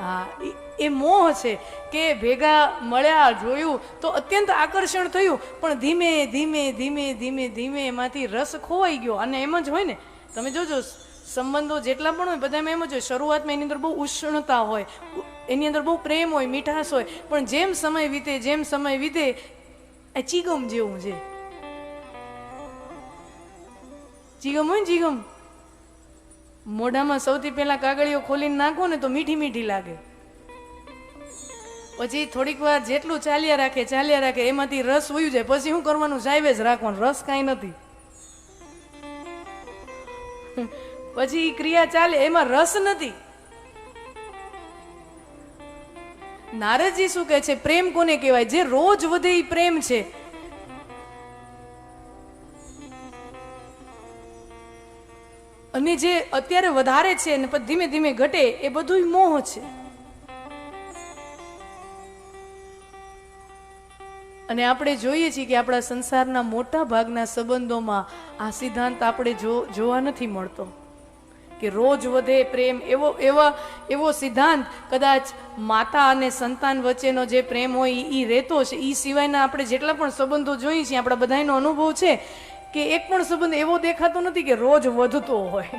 હા, એ- એ મોહ છે કે ભેગા મળ્યા, જોયું, તો અત્યંત આકર્ષણ થયું. પણ ધીમે ધીમે ધીમે ધીમે ધીમે એમાંથી રસ ખોવાઈ ગયો. અને એમ જ હોય ને, તમે જોજો સંબંધો જેટલા પણ હોય, બધામાં એમ જ હોય, શરૂઆતમાં એની અંદર બહુ ઉષ્ણતા હોય, એની અંદર બહુ પ્રેમ હોય, મીઠાશ હોય, પણ જેમ સમય વીતે, જેમ સમય વીતે, આ ચીગમ જેવું છે. ચીગમ હોય ને ચીગમ? મોઢામાં સૌથી પહેલા કાગળીઓ ખોલીને નાખો ને તો મીઠી મીઠી લાગે. પછી થોડીક વાર જેટલું ચાલ્યા રાખે ચાલ્યા રાખે, એમાંથી રસ વયું જાય. પછી શું કરવાનું? સાહેબ જ રાખવાનું. રસ કાંઈ નથી. પછી ક્રિયા ચાલે. એમાં રસ નથી. નારદજી શું કહે છે? પ્રેમ કોને કહેવાય? જે રોજ વધે એ પ્રેમ છે. અને જે અત્યારે વધારે છે ને પછી ધીમે ધીમે ઘટે, એ બધું મોહ છે. અને આપણે જોઈએ છીએ કે આપણા સંસારના મોટા ભાગના સંબંધોમાં આ સિદ્ધાંત આપણે જોવા નથી મળતો. કે રોજ વધે પ્રેમ, એવો, એવા, એવો સિદ્ધાંત કદાચ માતા અને સંતાન વચ્ચેનો જે પ્રેમ હોય ઈ રહેતો છે. એ સિવાયના આપણે જેટલા પણ સંબંધો જોઈએ છીએ, આપણા બધાનો અનુભવ છે કે એક પણ સંબંધ એવો દેખાતો નથી કે રોજ વધતો હોય.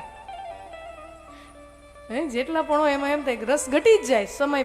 જેટલા પણ એમાં એમ થાય કે રસ ઘટી જ જાય, સમય